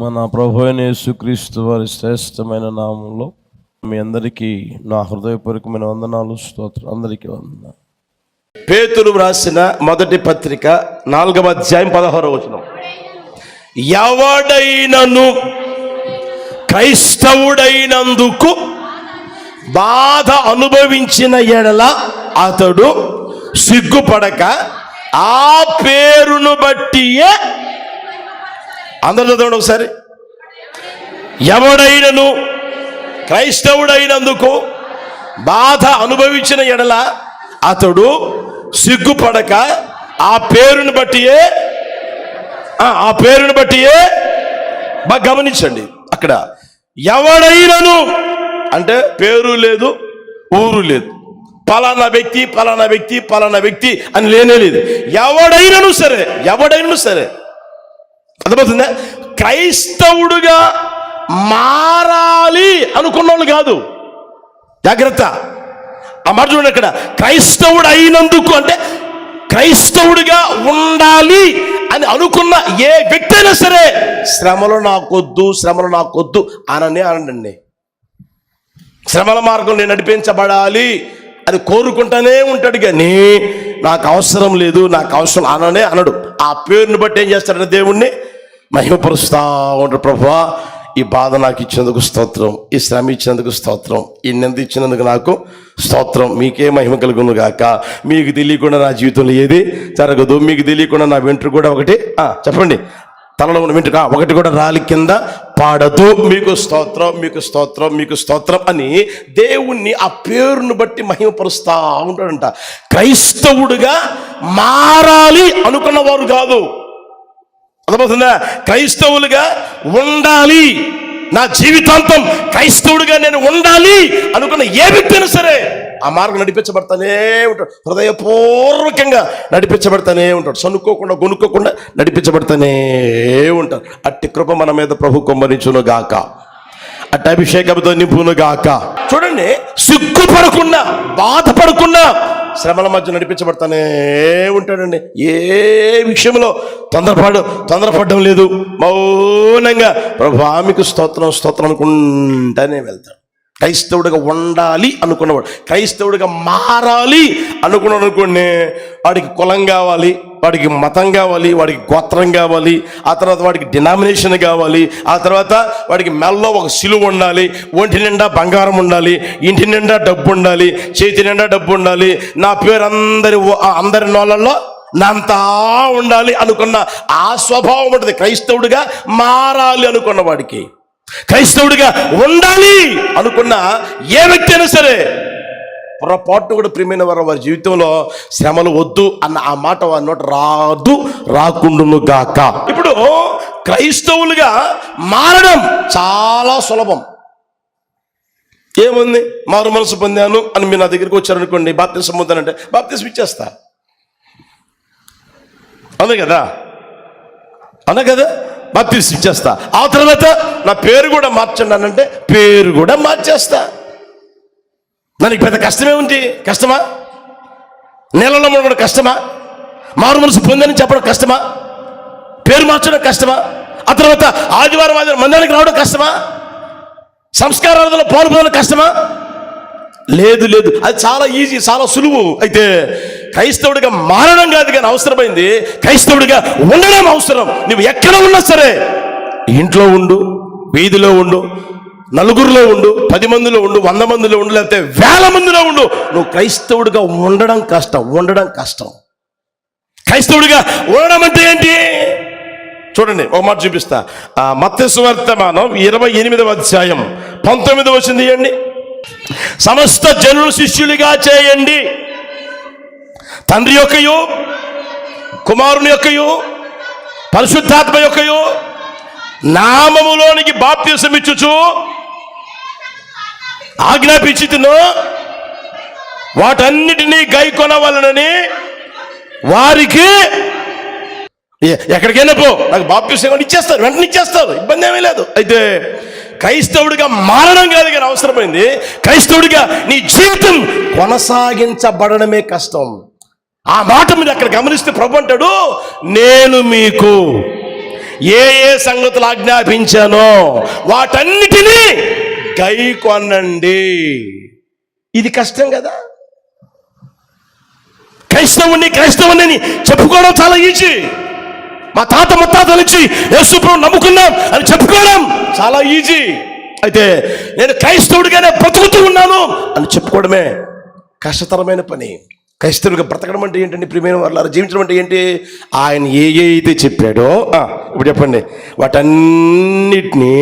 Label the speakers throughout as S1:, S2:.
S1: మన ప్రభు అయిన యేసుక్రీస్తు వారి శ్రేష్టమైన నామంలో మీ అందరికీ నా హృదయపూర్వకమైన వందనాలు స్తోత్రం అందరికీ వందనాలు.
S2: పేతులు వ్రాసిన మొదటి పత్రిక నాలుగవ అధ్యాయం పదహారవ వచనం. ఎవడైనను క్రైస్తవుడైనందుకు బాధ అనుభవించిన ఎడల అతడు సిగ్గుపడక ఆ పేరును బట్టియే అందరిలో చదవండి ఒకసారి. ఎవడైనను క్రైస్తవుడైనందుకు బాధ అనుభవించిన ఎడల అతడు సిగ్గుపడక ఆ పేరును బట్టియే ఆ, పేరును బట్టియే బాగా గమనించండి అక్కడ. ఎవడైనను అంటే పేరు లేదు ఊరు లేదు. పలానా వ్యక్తి పలానా వ్యక్తి పలానా వ్యక్తి అని లేనే లేదు. ఎవడైనను సరే ఎవడైనను సరే. అర్థమవుతుందా? క్రైస్తవుడుగా మారాలి అనుకున్న వాళ్ళు కాదు. జాగ్రత్త. ఆ మాట చూడండి అక్కడ. క్రైస్తవుడు అయినందుకు అంటే క్రైస్తవుడిగా ఉండాలి అని అనుకున్న ఏ వ్యక్తి అయినా సరే శ్రమలు నాకొద్దు శ్రమలు నాకొద్దు అననే అనండి శ్రమల మార్గం నేను నడిపించబడాలి అని కోరుకుంటానే ఉంటాడు కానీ నాకు అవసరం లేదు నాకు అవసరం అననే అనడు. ఆ పేరుని బట్టి ఏం చేస్తాడంటే దేవుణ్ణి మహిమపరుస్తా ఉంటాడు ప్రభువా. ఈ బాధ నాకు ఇచ్చినందుకు స్తోత్రం ఈ శ్రమ ఇచ్చినందుకు స్తోత్రం ఈ నింద ఇచ్చినందుకు నాకు స్తోత్రం. మీకే మహిమ కలుగును గాక. మీకు తెలియకుండా నా జీవితంలో ఏది జరగదు. మీకు తెలియకుండా నా వెంట్రు కూడా ఒకటి చెప్పండి. తలలో ఉన్న వెంట్రుక ఒకటి కూడా రాలి కింద పాడదు. మీకు స్తోత్రం మీకు స్తోత్రం మీకు స్తోత్రం అని దేవుణ్ణి ఆ పేరును బట్టి మహిమపరుస్తా ఉంటాడంట. క్రైస్తవుడుగా మారాలి అనుకున్నవారు కాదు. అర్థమవుతుందా? క్రైస్తవులుగా ఉండాలి. నా జీవితాంతం క్రైస్తవుడిగా నేను ఉండాలి అనుకున్న ఏ వ్యక్తి అయినా సరే ఆ మార్గం నడిపించబడతానే ఉంటాడు. హృదయపూర్వకంగా నడిపించబడతానే ఉంటాడు. సనుక్కోకుండా గొనుక్కోకుండా నడిపించబడతానే ఉంటాడు. అట్టి కృప మన మీద ప్రభు కొమ్మరించును గాక. అట్టి అభిషేకంతో నింపును గాక. చూడండి సిగ్గుపడకుండా బాధపడకుండా శ్రమల మధ్య నడిపించబడతానే ఉంటాడండి. ఏ విషయంలో తొందరపడ తొందరపడడం లేదు. మౌనంగా ప్రభు ఆమెకు స్తోత్రం స్తోత్రం అనుకుంటానే వెళ్తాడు. క్రైస్తవుడిగా ఉండాలి అనుకున్నవాడు క్రైస్తవుడిగా మారాలి అనుకున్నాడు అనుకోండి వాడికి కులం కావాలి వాడికి మతం కావాలి వాడికి గోత్రం కావాలి ఆ తర్వాత వాడికి డినామినేషన్ కావాలి ఆ తర్వాత వాడికి మెల్లో ఒక సిలువ ఉండాలి ఒంటి నిండా బంగారం ఉండాలి ఇంటి నిండా డబ్బు ఉండాలి చేతి నిండా డబ్బు ఉండాలి నా పేరు అందరి అందరి నోళ్ళల్లో నాంతా ఉండాలి అనుకున్న ఆ స్వభావం ఉంటుంది. క్రైస్తవుడిగా మారాలి అనుకున్న వాడికి. క్రైస్తవుడిగా ఉండాలి అనుకున్న ఏ వ్యక్తి అయినా సరే పొరపాటు కూడా ప్రియమైన వారు వారి జీవితంలో శ్రమలు వద్దు అన్న ఆ మాట వారి నోట రాదు రాకుండును గాక. ఇప్పుడు క్రైస్తవులుగా మారడం చాలా సులభం. ఏముంది? మారు మనసు పొందాను అని మీరు నా దగ్గరికి వచ్చారనుకోండి బాప్తిసం పొందానంటే బాప్తిసం ఇచ్చేస్తా. అవును కదా? అన్నా కదా? బాప్తిసం ఇచ్చేస్తా ఆ తర్వాత నా పేరు కూడా మార్చండి అనంటే పేరు కూడా మార్చేస్తా. దానికి పెద్ద కష్టమే ఉంది. కష్టమా? నెలలో ఉండడం కష్టమా? మారు మనసు పొందని చెప్పడం కష్టమా? పేరు మార్చడం కష్టమా? ఆ తర్వాత ఆదివారం ఆదివారం మందానికి రావడం కష్టమా? సంస్కారాలలో పాల్గొనడం కష్టమా? లేదు లేదు. అది చాలా ఈజీ చాలా సులువు. అయితే క్రైస్తవుడిగా మారడం కాదు కానీ అవసరమైంది. క్రైస్తవుడిగా ఉండడం అవసరం. నువ్వు ఎక్కడ ఉన్నా సరే ఇంట్లో ఉండు వీధిలో ఉండు నలుగురిలో ఉండు పది మందిలో ఉండు వంద మందిలో ఉండు లేకపోతే వేల మందిలో ఉండు. నువ్వు క్రైస్తవుడిగా ఉండడం కష్టం ఉండడం కష్టం. క్రైస్తవుడిగా ఉండడం అంటే ఏంటి? చూడండి ఒక మాట చూపిస్తా. ఆ వర్తమానం ఇరవై ఎనిమిదవ అధ్యాయం. పంతొమ్మిది వచ్చింది ఇవ్వండి సమస్త జనులు శిష్యులుగా చేయండి. తండ్రి యొక్కయు కుమారుని యొక్కయు పరిశుద్ధాత్మ యొక్కయు నామములోనికి బాప్తీసం ఇచ్చుచు ఆజ్ఞాపించుతును. వాటన్నిటినీ గైకొనవలనని వారికి ఎక్కడికైనా పో. నాకు బాప్తీసం ఇచ్చేస్తారు వెంటనే ఇచ్చేస్తారు. ఇబ్బంది ఏమీ లేదు. అయితే క్రైస్తవుడిగా మారడం కాదు కానీ అవసరమైంది. క్రైస్తవుడిగా నీ జీవితం కొనసాగించబడడమే కష్టం. ఆ మాట మీరు అక్కడ గమనిస్తే ప్రభు అంటాడు నేను మీకు ఏ ఏ సంగతులు ఆజ్ఞాపించానో వాటన్నిటినీ గై కొనండి. ఇది కష్టం కదా. క్రైస్తవుని క్రైస్తవుని చెప్పుకోవడం చాలా ఈజీ. మా తాత ముత్తాతలు ఇచ్చి యేసుప్రభు నమ్ముకున్నాం అని చెప్పుకోవడం చాలా ఈజీ. అయితే నేను క్రైస్తవుడిగానే బ్రతుకుతూ ఉన్నాను అని చెప్పుకోవడమే కష్టతరమైన పని. క్రైస్తవుడిగా బ్రతకడం అంటే ఏంటండి ప్రియమైన వాళ్ళు జీవించడం అంటే ఏంటి? ఆయన ఏ ఏ అయితే చెప్పాడో ఇప్పుడు చెప్పండి. వాటన్నిటినీ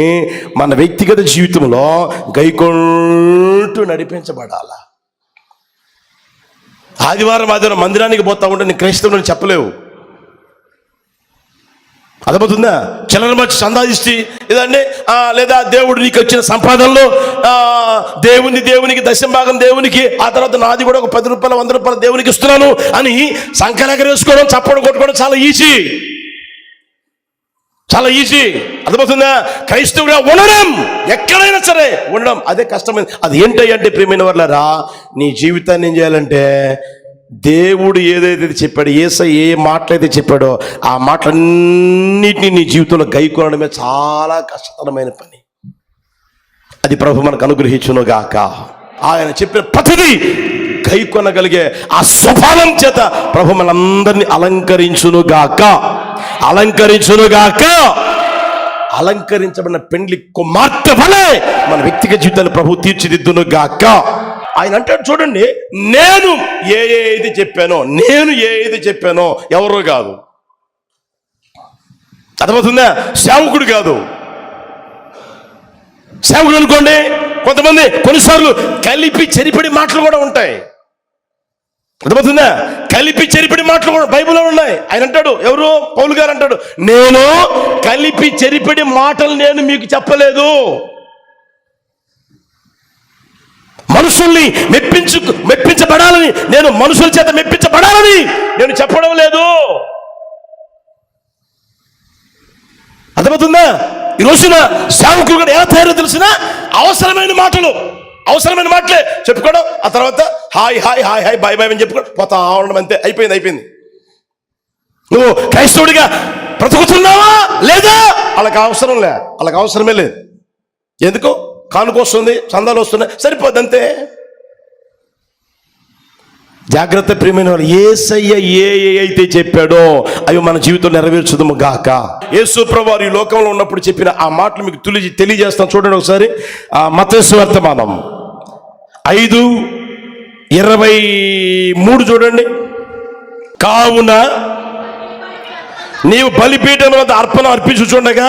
S2: మన వ్యక్తిగత జీవితంలో గైకొంటూ నడిపించబడాలా. ఆదివారం ఆదివారం మందిరానికి పోతా ఉంటే నేను క్రైస్తవుడు చెప్పలేవు. అర్థమవుతుందా? చిల్లర మంచి సందాదిస్తే ఇదండి లేదా దేవుడు నీకు వచ్చిన సంపాదనలో దేవుని దేవునికి దశం భాగం దేవునికి ఆ తర్వాత నాది కూడా ఒక పది రూపాయలు వంద రూపాయలు దేవునికి ఇస్తున్నాను అని సంకలకరేసుకోవడం చప్పడం కొట్టుకోవడం చాలా ఈజీ. చాలా ఈజీ. అర్థమవుతుందా? క్రైస్తవుడు ఉండడం ఎక్కడైనా సరే ఉండడం అదే కష్టమైంది అది ఏంటంటే అంటే ప్రియమైన వాళ్ళరా నీ జీవితాన్ని ఏం చేయాలంటే దేవుడు ఏదైతే చెప్పాడో ఏసై ఏ మాటలైతే చెప్పాడో ఆ మాటలన్నిటినీ నీ జీవితంలో గైకొనడమే చాలా కష్టతరమైన పని. అది ప్రభు మనకు అనుగ్రహించును గాక ఆయన చెప్పిన ప్రతిదీ గై కొనగలిగే ఆ స్వభావం చేత ప్రభు మనందరినీ అలంకరించును గాక అలంకరించును గాక అలంకరించబడిన పెండ్లి కుమార్తె వలె మన వ్యక్తిగత జీవితాన్ని ప్రభు తీర్చిదిద్దును గాక ఆయన అంటాడు చూడండి నేను ఏ ఏ ఏది చెప్పానో నేను ఏ ఏది చెప్పానో ఎవరో కాదు. అర్థమవుతుందా? సేవకుడు కాదు. సేవకుడు అనుకోండి కొంతమంది కొన్నిసార్లు కలిపి చెరిపడి మాటలు కూడా ఉంటాయి. అర్థమవుతుందా? కలిపి చెరిపడి మాటలు కూడా బైబిల్లో ఉన్నాయి. ఆయన అంటాడు ఎవరు? పౌలు గారు అంటాడు నేను కలిపి చెరిపడి మాటలు నేను మీకు చెప్పలేదు. మనుషుల్ని మెప్పించు మెప్పించబడాలని నేను మనుషుల చేత మెప్పించబడాలని నేను చెప్పడం లేదు. అర్థమవుతుందా? ఈ రోజున సేవకులు కూడా ఎలా తయారో తెలిసిన అవసరమైన మాటలు అవసరమైన మాటలే చెప్పుకోవడం ఆ తర్వాత hi hi hi hi bye bye అని చెప్పుకోవడం పోతా ఉండడం అంతే అయిపోయింది అయిపోయింది. నువ్వు క్రైస్తవుడిగా బ్రతుకుతున్నావా? లేదా? వాళ్ళకి అవసరం లే వాళ్ళకి అవసరమే లేదు. ఎందుకు? కానుకొస్తుంది చందాలు వస్తున్నాయి సరిపోద్ది అంతే జాగ్రత్త ప్రియమైన వాళ్ళు ఏసయ్య ఏ ఏ అయితే చెప్పాడో అవి మన జీవితంలో నెరవేర్చుదము గాక. యేసు ప్రభు ఈ లోకంలో ఉన్నప్పుడు చెప్పిన ఆ మాటలు మీకు తులి తెలియజేస్తాను. చూడండి ఒకసారి. ఆ మతస్సు వర్తమానం. ఐదు ఇరవై మూడు చూడండి. కావున నీవు బలిపీఠం వద్ద అర్పణ అర్పించుచుండగా చూడగా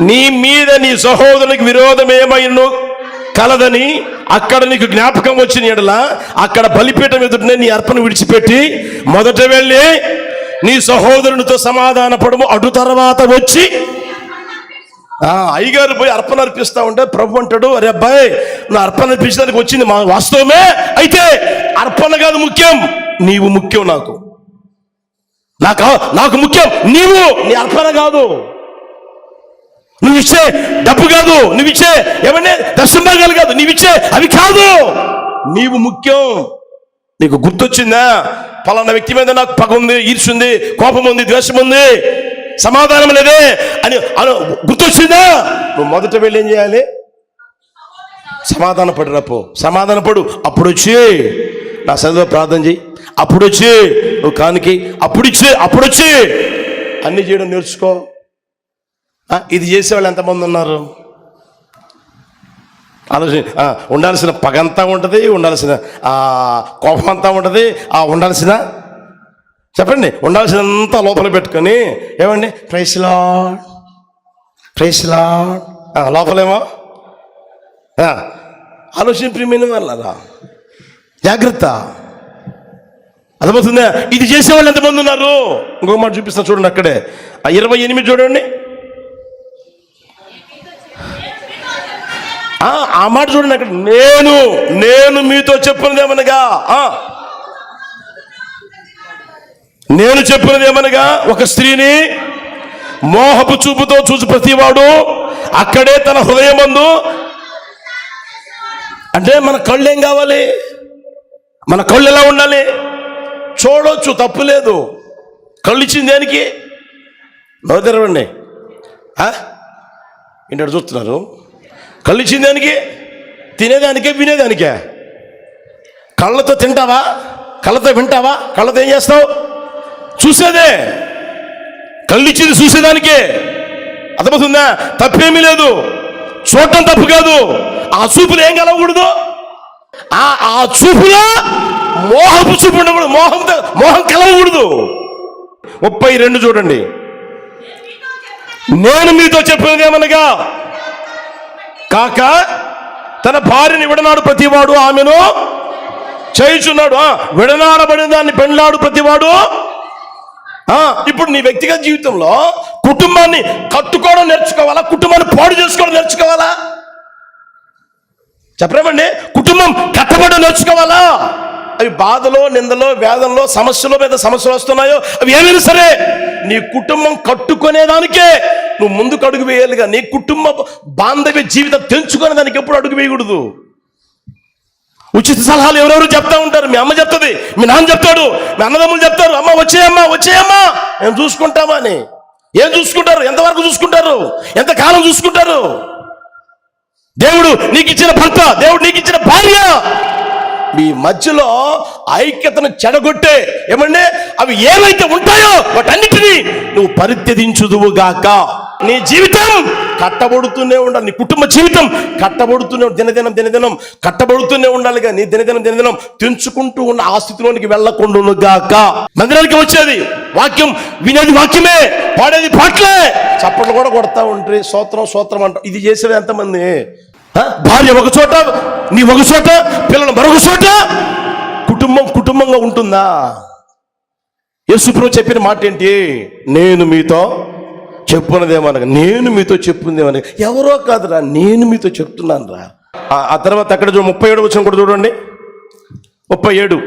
S2: నీ మీద నీ సహోదరునికి విరోధం ఏమైను కలదని అక్కడ నీకు జ్ఞాపకం వచ్చిన ఎడల అక్కడ బలిపీఠం ఎదుటనే నీ అర్పణ విడిచిపెట్టి మొదట వెళ్ళి నీ సహోదరునితో సమాధాన పడము అటు తర్వాత వచ్చి అయ్యగారు పోయి అర్పణ అర్పిస్తా ఉంటే ప్రభు అంటాడు అరే అబ్బాయి నా అర్పణ అర్పించడానికి వచ్చింది మా వాస్తవమే? అయితే అర్పణ కాదు ముఖ్యం నీవు ముఖ్యం నాకు. నాకు నాకు ముఖ్యం నీవు నీ అర్పణ కాదు. నువ్వు ఇచ్చే డబ్బు కాదు నువ్వు ఇచ్చే ఏమన్నా దర్శనభాగాలు కాదు నువ్వు ఇచ్చే అవి కాదు. నీవు ముఖ్యం. నీకు గుర్తొచ్చిందా? పలానా వ్యక్తి మీద నాకు పగ ఉంది ఈర్ష ఉంది కోపం ఉంది ద్వేషం ఉంది సమాధానం లేదే అని అను గుర్తొచ్చిందా? నువ్వు మొదట వెళ్ళి ఏం చేయాలి? సమాధాన పడు రప్పు సమాధాన పడు. అప్పుడు వచ్చి నా సన్నిధిలో ప్రార్థన చేయి అప్పుడు వచ్చి నువ్వు కానికి. అప్పుడు ఇచ్చి అప్పుడు వచ్చి అన్ని చేయడం నేర్చుకో. ఇది చేసేవాళ్ళు ఎంతమంది ఉన్నారు? ఆలోచన ఉండాల్సిన పగంతా ఉంటుంది ఉండాల్సిన కోపం అంతా ఉంటుంది ఆ ఉండాల్సిన చెప్పండి ఉండాల్సినంత లోపల పెట్టుకొని ఏమండి? ప్రైస్లా ప్రైస్లా లోపలేమో? ఆలోచన ప్రియమైన వాళ్ళరా జాగ్రత్త. అర్థమవుతుందా? ఇది చేసేవాళ్ళు ఎంతమంది ఉన్నారు? ఇంకొక మాట చూపిస్తా చూడండి అక్కడే. ఆ ఇరవై ఎనిమిది చూడండి. ఆ, మాట చూడండి అక్కడ. నేను నేను మీతో చెప్పినది ఏమనగా నేను చెప్పినది ఏమనగా ఒక స్త్రీని మోహపు చూపుతో చూసి ప్రతివాడు అక్కడే తన హృదయమందు అంటే మన కళ్ళు ఏం కావాలి? మన కళ్ళు ఎలా ఉండాలి? చూడొచ్చు తప్పు లేదు. కళ్ళు ఇచ్చింది దేనికి? నవ్వు తెరవండి ఇంటి చూస్తున్నారు? కళ్ళు ఇచ్చిన దానికి తినేదానికే వినేదానికే? కళ్ళతో తింటావా? కళ్ళతో వింటావా? కళ్ళతో ఏం చేస్తావు? చూసేదే. కళ్ళు ఇచ్చింది చూసేదానికే. అర్థమవుతుందా? తప్పేమీ లేదు. చూడటం తప్పు కాదు. ఆ చూపులు ఏం కలగకూడదు? ఆ ఆ చూపులో మోహపు చూపు ఉండకూడదు. మోహం మోహం కలగకూడదు. ముప్పై రెండు చూడండి. నేను మీతో చెప్పినది ఏమనగా కాక తన భార్యని విడనాడు ప్రతివాడు ఆమెను చేయుచున్నాడు. విడనాడబడిన దాన్ని పెండ్లాడు ప్రతివాడు. ఇప్పుడు నీ వ్యక్తిగత జీవితంలో కుటుంబాన్ని కట్టుకోవడం నేర్చుకోవాలా? కుటుంబాన్ని పాడు చేసుకోవడం నేర్చుకోవాలా? చెప్పరేమండి కుటుంబం కట్టబడడం నేర్చుకోవాలా? అవి బాధలో నిందలో వేదనలో సమస్యలో మీద సమస్యలు వస్తున్నాయో అవి ఏమైనా సరే నీ కుటుంబం కట్టుకునేదానికే నువ్వు ముందుకు అడుగు వేయాలిగా. నీ కుటుంబ బాంధవ్య జీవితం తెంచుకునే దానికి ఎప్పుడు అడుగు వేయకూడదు. ఉచిత సలహాలు ఎవరెవరు చెప్తా ఉంటారు? మీ అమ్మ చెప్తుంది మీ నాన్న చెప్తాడు మీ అన్నదమ్ములు చెప్తారు అమ్మ వచ్చేయమ్మా వచ్చేయమ్మా మేము చూసుకుంటామా అని. ఏం చూసుకుంటారు? ఎంతవరకు చూసుకుంటారు? ఎంతకాలం చూసుకుంటారు? దేవుడు నీకు ఇచ్చిన భర్త దేవుడు నీకు ఇచ్చిన భార్య. మీ మధ్యలో ఐక్యతను చెడగొట్టే ఏమంటే అవి ఏవైతే ఉంటాయో వాటన్నిటినీ నువ్వు పరిత్యదించుదువుగాక నీ జీవితం కట్టబడుతూనే ఉండాలి. నీ కుటుంబ జీవితం కట్టబడుతూనే దినదినం దినదినం కట్టబడుతూనే ఉండాలి నీ దినదినం దినదినం తెంచుకుంటూ ఉన్న ఆ స్థితిలోనికి వెళ్ళకుండా గాక. మందిరానికి వచ్చేది వాక్యం వినేది వాక్యమే పాడేది పాటలే. చప్పట్లు కూడా కొడతా ఉంటారు సూత్రం సూత్రం అంటాం. ఇది చేసేది ఎంతమంది? భార్య ఒక చోట నీ ఒక చోట పిల్లలు మరొక చోట. కుటుంబం కుటుంబంగా ఉంటుందా? యేసుప్రభు చెప్పిన మాట ఏంటి? నేను మీతో చెప్పున్నదేమనగా నేను మీతో చెప్పుందేమనగా ఎవరో కాదురా నేను మీతో చెప్తున్నాను రా. ఆ- ఆ తర్వాత అక్కడ చూడ ముప్పై ఏడు వచ్చిన కూడా చూడండి. ముప్పై ఏడు.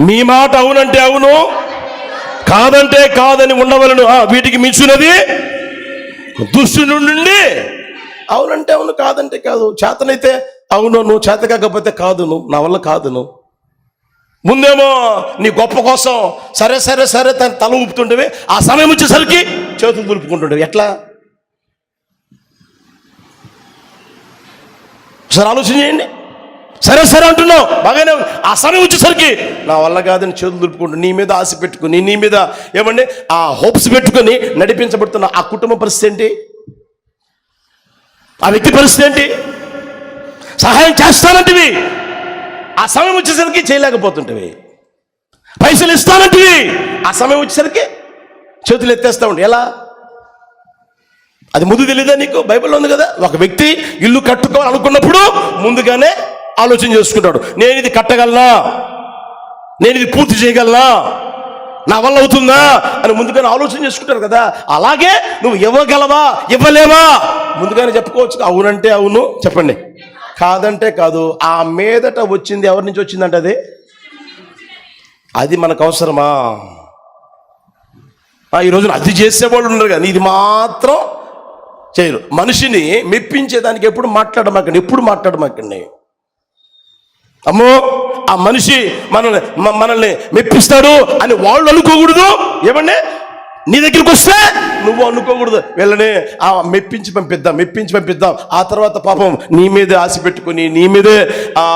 S2: మీ మాట అవునంటే అవును కాదంటే కాదని ఉండవలను. వీటికి మించినది దుష్టు నుండి అవునంటే అవును కాదంటే కాదు. చేతనైతే అవును నువ్వు చేత కాకపోతే కాదు నువ్వు నా వల్ల కాదు నువ్వు ముందేమో నీ గొప్ప కోసం సరే సరే సరే తన తల ఊపుతుండేవి. ఆ సమయం వచ్చేసరికి చేతులు దులుపుకుంటుండేవి. ఎట్లా? సరే ఆలోచన చేయండి. సరే సరే అంటున్నావు. బాగానే ఆ సమయం వచ్చేసరికి నా వల్ల కాదని చేతులు దులుపుకుంటూ నీ మీద ఆశ పెట్టుకుని నీ మీద ఏమండి ఆ హోప్స్ పెట్టుకొని నడిపించబడుతున్న ఆ కుటుంబ పరిస్థితి ఏంటి? ఆ వ్యక్తి పరిస్థితి ఏంటి? సహాయం చేస్తానంటివి. ఆ సమయం వచ్చేసరికి చేయలేకపోతుంటివి. పైసలు ఇస్తానంటివి. ఆ సమయం వచ్చేసరికి చేతులు ఎత్తేస్తా ఉంటే ఎలా? అది ముందు తెలియదా నీకు? బైబిల్లో ఉంది కదా? ఒక వ్యక్తి ఇల్లు కట్టుకోవాలనుకున్నప్పుడు ముందుగానే ఆలోచన చేసుకుంటాడు. నేను ఇది కట్టగలనా? నేను ఇది పూర్తి చేయగలనా? నా వల్ల అవుతుందా అని ముందుగానే ఆలోచన చేసుకుంటారు కదా. అలాగే నువ్వు ఇవ్వగలవా? ఇవ్వలేవా? ముందుగానే చెప్పుకోవచ్చు అవునంటే అవును చెప్పండి. కాదంటే కాదు ఆ మీదట వచ్చింది ఎవరి నుంచి వచ్చిందంటే అది? అది మనకు అవసరమా? ఆ, ఈ రోజున అది చేసేవాళ్ళు ఉన్నారు కానీ ఇది మాత్రం చేయరు. మనిషిని మెప్పించేదానికి ఎప్పుడు మాట్లాడమాకండి ఎప్పుడు మాట్లాడమాకండి. అమ్మో! ఆ మనిషి మనల్ని మనల్ని మెప్పిస్తాడు అని వాళ్ళు అనుకోకూడదు. ఏమండి? నీ దగ్గరికి వస్తే నువ్వు అనుకోకూడదు. వెళ్ళని ఆ మెప్పించి పంపిద్దాం మెప్పించి పంపిద్దాం. ఆ తర్వాత పాపం నీ మీదే ఆశ పెట్టుకుని నీ మీదే ఆ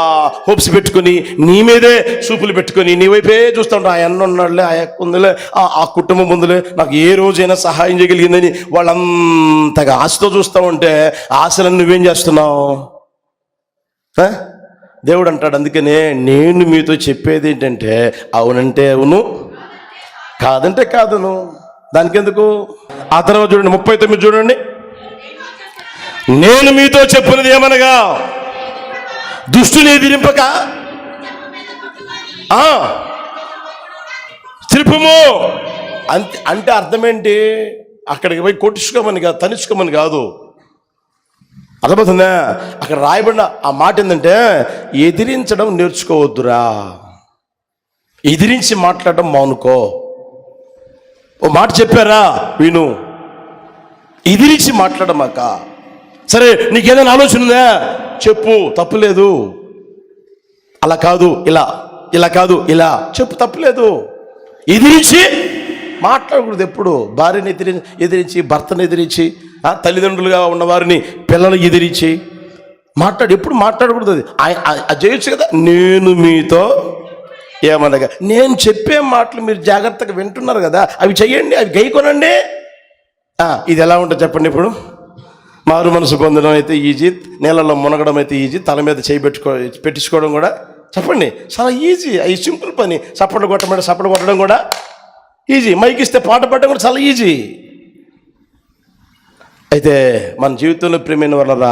S2: హోప్స్ పెట్టుకుని నీ మీదే చూపులు పెట్టుకుని నీ వైపే చూస్తూ ఆ అన్న ఉన్నాడులే ఆ యొక్క ఉందిలే ఆ ఆ కుటుంబం ఉందిలే. నాకు ఏ రోజైనా సహాయం చేయగలిగిందని వాళ్ళంతగా ఆశతో చూస్తూ ఉంటే ఆశలను నువ్వేం చేస్తున్నావు? దేవుడు అంటాడు అందుకనే నేను మీతో చెప్పేది ఏంటంటే అవునంటే అవును కాదంటే కాదును. దానికెందుకు? ఆ తర్వాత చూడండి ముప్పై తొమ్మిది చూడండి. నేను మీతో చెప్పినది ఏమనగా దుష్టుని ఎదిరింపక ఆ, త్రిపుము అంతే అంటే అర్థమేంటి అక్కడికి పోయి కొట్టించుకోమని కాదు తనిచ్చుకోమని కాదు. అర్థమవుతుందా? అక్కడ రాయబడిన ఆ మాట ఏంటంటే ఎదిరించడం నేర్చుకోవద్దురా. ఎదిరించి మాట్లాడడం మానుకో. ఓ మాట చెప్పారా విను. ఎదిరించి మాట్లాడమాక. సరే నీకేదైనా ఆలోచన ఉందా? చెప్పు తప్పులేదు అలా కాదు ఇలా ఇలా కాదు ఇలా. చెప్పు తప్పులేదు ఎదిరించి మాట్లాడకూడదు ఎప్పుడు. భార్యని ఎదిరి ఎదిరించి భర్తను ఎదిరించి. తల్లిదండ్రులుగా ఉన్నవారిని పిల్లలు ఎదిరించి మాట్లాడు ఎప్పుడు మాట్లాడకూడదు అది. చేయొచ్చు కదా? నేను మీతో ఏమనగా నేను చెప్పే మాటలు మీరు జాగ్రత్తగా వింటున్నారు కదా అవి చెయ్యండి అవి గైకొనండి. కొనండి ఇది ఎలా ఉంటుంది చెప్పండి ఇప్పుడు? మారు మనసు పొందడం అయితే ఈజీ నీళ్ళలో మునగడం అయితే ఈజీ తల మీద చేయిపెట్టుకో పెట్టించుకోవడం కూడా చెప్పండి. చాలా ఈజీ అవి సింపుల్ పని. చప్పట్లు కొట్టమంటే చప్పట్లు కొట్టడం కూడా ఈజీ. మైక్ ఇస్తే పాట పాడడం కూడా చాలా ఈజీ. అయితే మన జీవితంలో ప్రేమైన వల్ల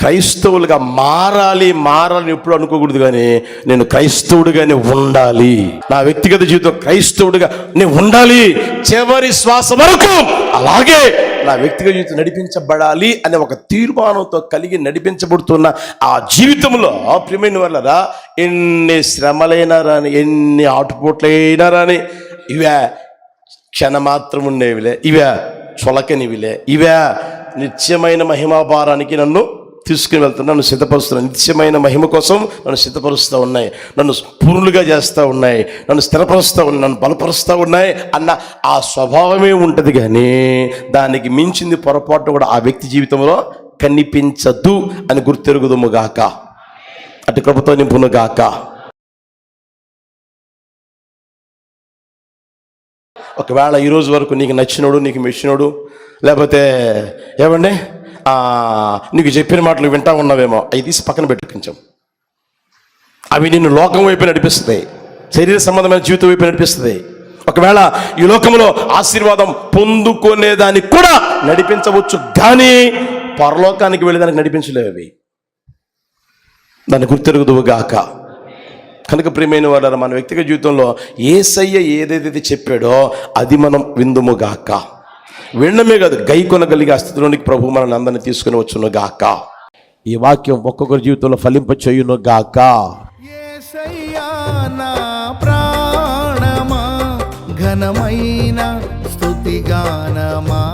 S2: క్రైస్తవులుగా మారాలి మారాలని ఎప్పుడు అనుకోకూడదు కానీ నేను క్రైస్తవుడిగానే ఉండాలి. నా వ్యక్తిగత జీవితం క్రైస్తవుడిగా నేను ఉండాలి. చివరి శ్వాస వరకు అలాగే నా వ్యక్తిగత జీవితం నడిపించబడాలి అనే ఒక తీర్మానంతో కలిగి నడిపించబడుతున్న ఆ జీవితంలో ప్రియమైన వల్ల ఎన్ని శ్రమలైనా రాని ఎన్ని ఆటుపోట్లైనా రాని ఇవే క్షణమాత్రం ఉండేవిలే. ఇవే చొలకనివిలే. ఇవే నిత్యమైన మహిమాభారానికి నన్ను తీసుకుని వెళ్తున్నా నన్ను సిద్ధపరుస్తున్నాను నిత్యమైన మహిమ కోసం నన్ను సిద్ధపరుస్తూ ఉన్నాయి. నన్ను పూర్ణులుగా చేస్తూ ఉన్నాయి. నన్ను స్థిరపరుస్తూ ఉన్నాయి. నన్ను బలపరుస్తూ ఉన్నాయి అన్న ఆ స్వభావమే ఉంటుంది కానీ దానికి మించింది పొరపాటు కూడా ఆ వ్యక్తి జీవితంలో కనిపించదు అని గుర్తెరుగుదుము గాక. అటు కృపతో నింపును ఒకవేళ ఈరోజు వరకు నీకు నచ్చినోడు నీకు మెచ్చినోడు లేకపోతే ఏమండి? నీకు చెప్పిన మాటలు వింటా ఉన్నావేమో అవి తీసి పక్కన పెట్టు కొంచెం. అవి నిన్ను లోకం వైపు నడిపిస్తాయి. శరీర సంబంధమైన జీవితం వైపు నడిపిస్తుంది ఒకవేళ ఈ లోకంలో ఆశీర్వాదం పొందుకునేదానికి కూడా నడిపించవచ్చు కానీ పరలోకానికి వెళ్ళేదానికి నడిపించలేవు అవి. దాన్ని గుర్తెరుగుదువుగాక గాక. కనుక ప్రియమైన వారు మన వ్యక్తిగత జీవితంలో ఏసయ్య ఏదేదైతే చెప్పాడో అది మనం విందుముగాక వినడమే కాదు గై కొనగలిగే అస్థితిలోనికి ప్రభు మనల్ని అందరినీ తీసుకుని వచ్చును గాక. ఈ వాక్యం ఒక్కొక్కరి జీవితంలో ఫలింప చేయును గాక.
S3: నా ప్రాణమా ఘనమైన స్థుతిగానమా?